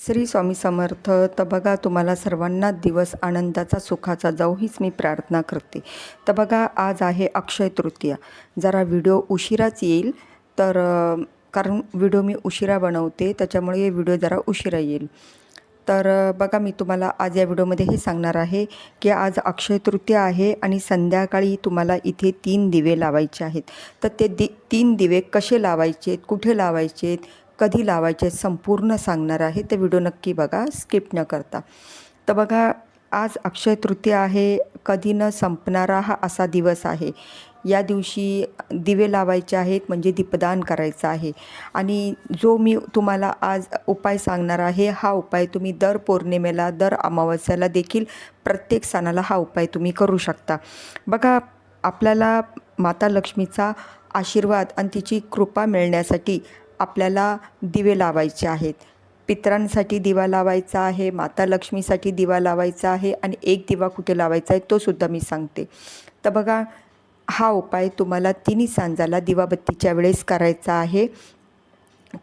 श्री स्वामी समर्थ तर बघा तुम्हाला सर्वांना दिवस आनंदाचा सुखाचा जाऊ हीच मी प्रार्थना करते. तर बघा आज आहे अक्षय तृतीया. जरा व्हिडिओ उशिराच येईल तर कारण व्हिडिओ मी उशिरा बनवते त्याच्यामुळे व्हिडिओ जरा उशिरा येईल. तर बघा मी तुम्हाला आज या व्हिडिओमध्ये हे सांगणार आहे की आज अक्षय तृतीया आहे आणि संध्याकाळी तुम्हाला इथे तीन दिवे लावायचे आहेत. तर ते दि तीन दिवे कसे लावायचे कुठे लावायचे कधी लावायचे संपूर्ण सांगणार आहे ते व्हिडिओ नक्की बघा स्किप न करता. तर बघा आज अक्षय तृतीया आहे कधी न संपणारा हा असा दिवस आहे. या दिवशी दिवे लावायचे आहेत म्हणजे दीपदान करायचं आहे. आणि जो मी तुम्हाला आज उपाय सांगणार आहे हा उपाय तुम्ही दर पौर्णिमेला दर अमावस्याला देखील प्रत्येक सणाला हा उपाय तुम्ही करू शकता. बघा आपल्याला माता लक्ष्मीचा आशीर्वाद आणि तिची कृपा मिळण्यासाठी आपल्याला दिवे लावायचे आहेत. पितरांसाठी दिवा लावायचा आहे माता लक्ष्मीसाठी दिवा लावायचा आहे आणि एक दिवा कुठे लावायचा आहे तोसुद्धा मी सांगते. तर बघा हा उपाय तुम्हाला तिन्ही सांजाला दिवाबत्तीच्या वेळेस करायचा आहे.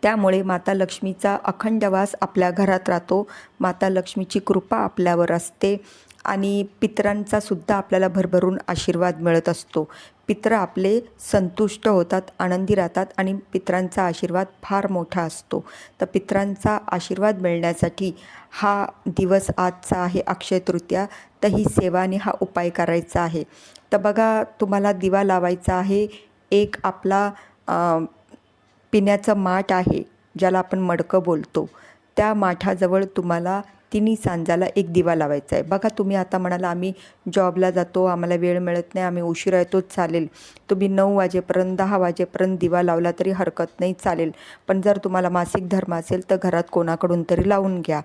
त्यामुळे माता लक्ष्मीचा अखंड वास आपल्या घरात राहतो. माता लक्ष्मीची कृपा आपल्यावर असते. आणि पितरांचा सुद्धा आपल्याला भरभरून आशीर्वाद मिळत असतो. पित्र आपले संतुष्ट होतात आनंदी राहतात आणि पित्रांचा आशीर्वाद फार मोठा असतो. तर पितरांचा आशीर्वाद मिळण्यासाठी हा दिवस आजचा आहे अक्षय तृतीया. तर ही सेवाने हा उपाय करायचा आहे. तर बघा तुम्हाला दिवा लावायचा आहे. एक आपला पिण्याचं माठ आहे ज्याला आपण मडकं बोलतो. त्या माठाजवळ तुम्हाला तिन्ही सांजाला एक दिवा लावायचा आहे. बघा तुम्ही आता म्हणाला आम्ही जॉबला जातो आम्हाला वेळ मिळत नाही आम्ही उशिरा येतोच चालेल. तुम्ही नऊ वाजेपर्यंत दहा वाजेपर्यंत दिवा लावला तरी हरकत नाही चालेल. पण जर तुम्हाला मासिक धर्म असेल तर घरात कोणाकडून तरी लावून घ्या.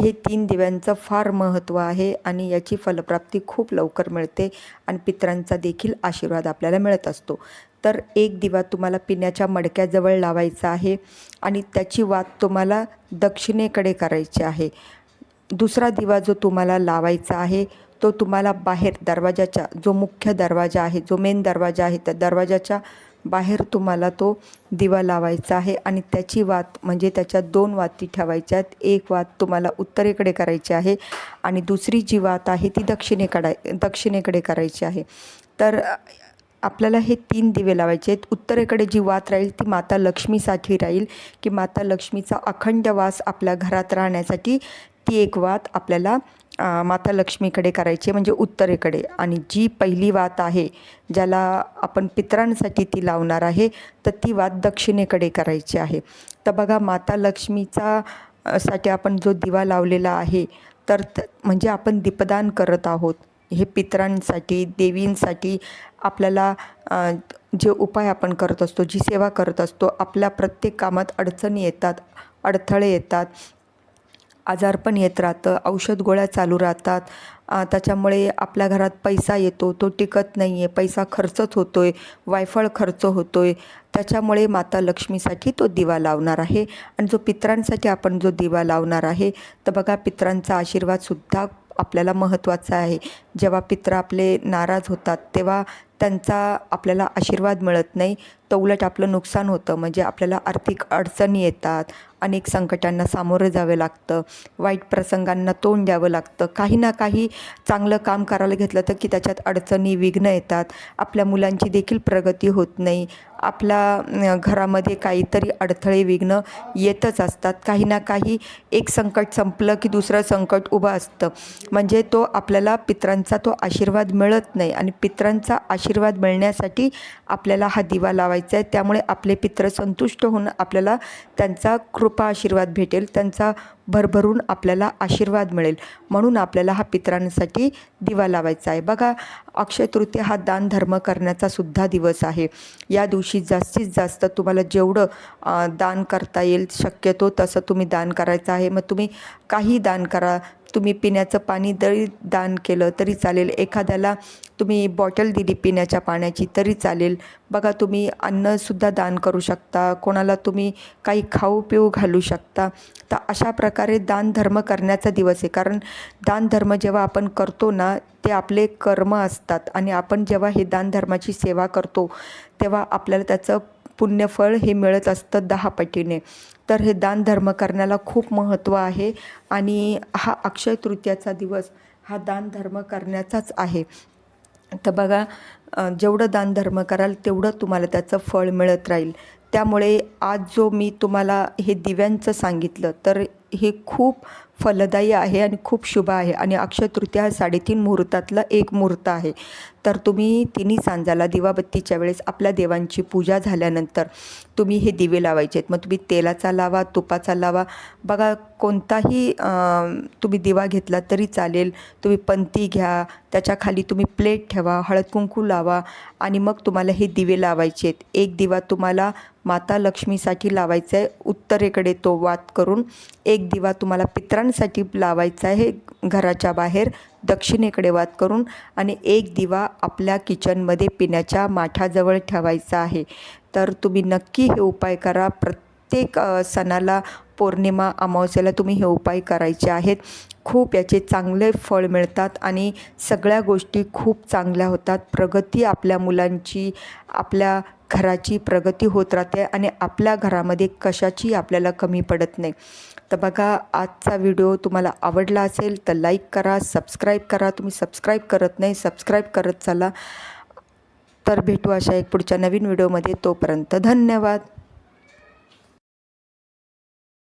हे तीन दिव्यांचं फार महत्त्व आहे आणि याची फलप्राप्ती खूप लवकर मिळते आणि पितरांचा देखील आशीर्वाद आपल्याला मिळत असतो. तर एक दिवा तुम्हाला पिण्याच्या मडक्याजवळ लावायचा आहे आणि त्याची वात तुम्हाला दक्षिणेकडे करायची आहे. दुसरा दिवा जो तुम्हाला लावायचा आहे तो तुम्हाला बाहेर दरवाजाच्या जो मुख्य दरवाजा आहे जो मेन दरवाजा आहे त्या दरवाजाच्या बाहेर तुम्हाला तो दिवा लावायचा आहे आणि त्याची वात म्हणजे त्याच्या दोन वाती ठेवायच्या आहेत. एक वात तुम्हाला उत्तरेकडे करायची आहे आणि दुसरी जी वात आहे ती दक्षिणेकडे दक्षिणेकडे करायची आहे. तर आपल्याला हे तीन दिवे लावायचे आहेत. उत्तरेकडे जी वात राहील ती माता लक्ष्मीसाठी राहील की माता लक्ष्मीचा अखंड वास आपल्या घरात राहण्यासाठी ती एक वात आपल्याला माता लक्ष्मीकडे करायची आहे म्हणजे उत्तरेकडे. आणि जी पहिली वात आहे ज्याला आपण पितरांसाठी ती लावणार आहे तर ती वात दक्षिणेकडे करायची आहे. तर बघा माता लक्ष्मीचा साठी आपण जो दिवा लावलेला आहे तर त- म्हणजे आपण दीपदान करत आहोत. हे पितरांसाठी देवींसाठी आपल्याला जे उपाय आपण करत असतो जी सेवा करत असतो आपल्या प्रत्येक कामात अडचणी येतात अडथळे येतात. आजारपण येत राहतं औषध गोळ्या चालू राहतात. त्याच्यामुळे आपल्या घरात पैसा येतो तो टिकत नाही आहे पैसा खर्चच होतो आहे वायफळ खर्च होतो आहे त्याच्यामुळे माता लक्ष्मीसाठी तो दिवा लावणार आहे आणि जो पित्रांसाठी आपण जो दिवा लावणार आहे तर बघा पित्रांचा आशीर्वादसुद्धा आपल्याला महत्त्वाचा आहे. जेव्हा पित्र आपले नाराज होतात तेव्हा त्यांचा आपल्याला आशीर्वाद मिळत नाही. तर उलट आपलं नुकसान होतं. म्हणजे आपल्याला आर्थिक अडचणी येतात. अनेक संकटांना सामोरं जावं लागतं. वाईट प्रसंगांना तोंड द्यावं लागतं. काही ना काही चांगलं काम करायला घेतलं तर की त्याच्यात अडचणी विघ्न येतात. आपल्या मुलांची देखील प्रगती होत नाही. आपल्या घरामध्ये काहीतरी अडथळे विघ्न येतच असतात. काही ना काही एक संकट संपलं की दुसरं संकट उभं असतं. म्हणजे तो आपल्याला पितरांचा तो आशीर्वाद मिळत नाही. आणि पित्रांचा आशीर्वाद आशीर्वाद मिळण्यासाठी आपल्याला हा दिवा लावायचा आहे. त्यामुळे आपले पित्र संतुष्ट होऊन आपल्याला त्यांचा कृपा आशीर्वाद भेटेल. त्यांचा भरभरून आपल्याला आशीर्वाद मिळेल. म्हणून आपल्याला हा पितरांसाठी दिवा लावायचा आहे. बघा अक्षय तृतीय हा दान धर्म करण्याचा सुद्धा दिवस आहे. या दिवशी जास्तीत जास्त तुम्हाला जेवढं दान करता येईल शक्यतो तसं तुम्ही दान करायचं आहे. मग तुम्ही काही दान करा. तुम्ही पिण्याचं पाणी जरी दान केलं तरी चालेल. एखाद्याला तुम्ही बॉटल दिली पिण्याच्या पाण्याची तरी चालेल. बघा तुम्ही अन्नसुद्धा दान करू शकता. कोणाला तुम्ही काही खाऊ पिऊ घालू शकता. तर अशा प्रकारे दान धर्म करण्याचा दिवस आहे. कारण दान धर्म जेव्हा आपण करतो ना ते आपले कर्म असतात. आणि आपण जेव्हा हे दान धर्माची सेवा करतो तेव्हा आपल्याला त्याचं पुण्यफळ हे मिळत असतं दहा पटीने. तर हे दानधर्म करण्याला खूप महत्त्व आहे. आणि हा अक्षय तृतीयाचा दिवस हा दानधर्म करण्याचाच आहे. तर बघा जेवढं दानधर्म कराल तेवढं तुम्हाला त्याचं फळ मिळत राहील. त्यामुळे आज जो मी तुम्हाला हे दिव्यांचं सांगितलं तर हे खूप फलदायी आहे आणि खूप शुभ आहे. आणि अक्षय तृतीया हा साडेतीन मुहूर्तातलं एक मुहूर्त आहे. तर तुम्ही तिन्ही सांजाला दिवाबत्तीच्या वेळेस आपल्या देवांची पूजा झाल्यानंतर तुम्ही हे दिवे लावायचे. आहेत मग तुम्ही तेलाचा लावा तुपाचा लावा. बघा कोणताही तुम्ही दिवा घेतला तरी चालेल. तुम्ही पंती घ्या. त्याच्याखाली तुम्ही प्लेट ठेवा हळद कुंकू लावा आणि मग तुम्हाला हे दिवे लावायचे. आहेत एक दिवा तुम्हाला माता लक्ष्मीसाठी लावायचा आहे. उत्तरेकडे तो वात करून एक एक दिवा तुम्हाला पितरांसाठी लावायचा आहे. घराच्या बाहेर दक्षिणेकडे वात करून आणि एक दिवा आपल्या किचनमध्ये पिण्याच्या माठाजवळ ठेवायचा आहे. तर तुम्ही नक्की हे उपाय करा. प्रत्येक सणाला पौर्णिमा अमावस्याला तुम्ही हे उपाय करायचे आहेत. खूप याचे चांगले फळ मिळतात आणि सगळ्या गोष्टी खूप चांगल्या होतात. प्रगती आपल्या मुलांची आपल्या घराची प्रगती होत राहते आणि आपल्या घरामध्ये कशाची आपल्याला कमी पडत नाही. तर बघा आजचा व्हिडिओ तुम्हाला आवडला असेल तर लाईक करा सबस्क्राईब करा. तुम्ही सबस्क्राईब करत नाही सबस्क्राईब करत चला. तर भेटू अशा एक पुढच्या नवीन व्हिडिओमध्ये. तोपर्यंत धन्यवाद.